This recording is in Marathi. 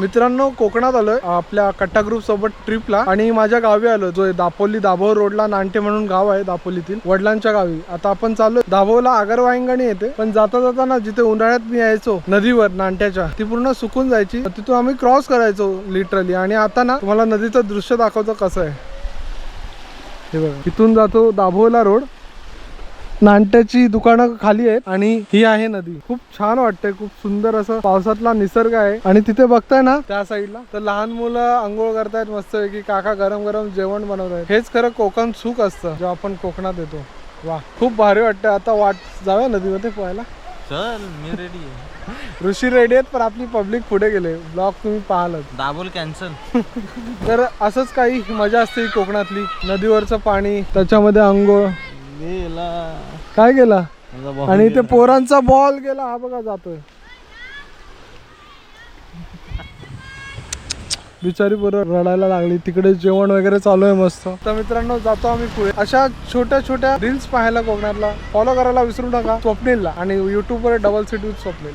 मित्रांनो कोकणात आलोय. आपल्या कट्टा ग्रुप सोबत ट्रिपला आणि माझ्या गावी आलो जो दापोली दाभोळ रोडला नांटे म्हणून गाव आहे दापोलीतील वडिलांच्या गावी. आता आपण चाललो दाभोला आगरवाईंगणी येते. पण जाता जाताना जिथे उन्हाळ्यात मी यायचो नदीवर नांट्याच्या ती पूर्ण सुकून जायची. तिथून आम्ही क्रॉस करायचो लिटरली आणि आता ना तुम्हाला नदीचं दृश्य दाखवतो कसं आहे. हे बघा. इथून जातो दाभोला रोड नांट्याची दुकानं खाली आहेत आणि ही आहे नदी. खूप छान वाटते खूप सुंदर असं पावसातला निसर्ग आहे. आणि तिथे बघताय ना त्या साईडला तर लहान मुलं आंघोळ करतायत मस्त की काका गरम गरम जेवण बनवतायत. हेच खरं कोकण सुख असतं जेव्हा आपण कोकणात येतो. वा खूप भारी वाटतं आता वाट जाऊया नदीमध्ये पोहायला? चल मी रेडी आहे. ऋषी रेडी आहेत पण आपली पब्लिक पुढे गेले. ब्लॉग तुम्ही पाहालच. दाबोल कॅन्सल तर असंच काही मजा असते कोकणातली. नदीवरचं पाणी त्याच्यामध्ये आंघोळ. गेला काय गेला? आणि ते. पोरांचा बॉल गेला. हा बघा जातोय. बिचारी पोरं रडायला लागली. तिकडे जेवण वगैरे चालू आहे मस्त. तर मित्रांनो जातो आम्ही पुढे. अशा छोट्या छोट्या रील्स पाहायला कोकणातला. फॉलो करायला विसरू नका. स्वप्नीलला. आणि युट्यूबवर डबल सीट विथ स्वप्नील.